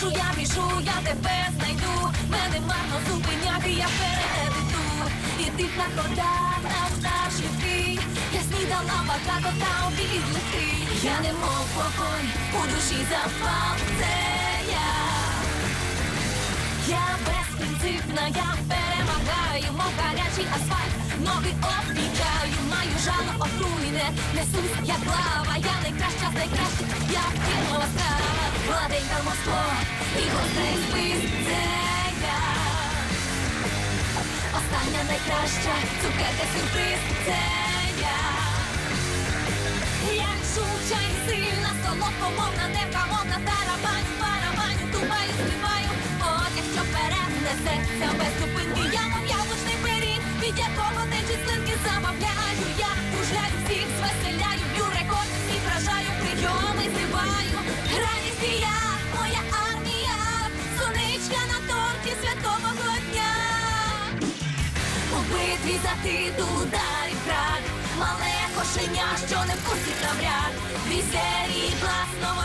біжу, я біжу, я тебе знайду. Мене марно зупиняти, я вперед іду. І тих на ходах нам наші Я снідала багато та обід легкий. Я не мов вогонь, у душі запал це я. Я безпринципна, я перемагаю, мов гарячий асфальт, ноги оббігаю, маю жало отруйне, несусь, як лава, я найкраща з найкращих, я фільмова страва, гладенька Москва, Остання найкраща, цукерка сюрприз, це я. Як жуча і сильна, солодкомовна, невгамовна, тарабаню, барабаню, тупаю, співаю. От якщо перенесеться без зупинки, я мов яблучний пиріг, від якого течі слинки битві затит удар і крак, мале кошеня, що не в курсі кравряк, візері класно.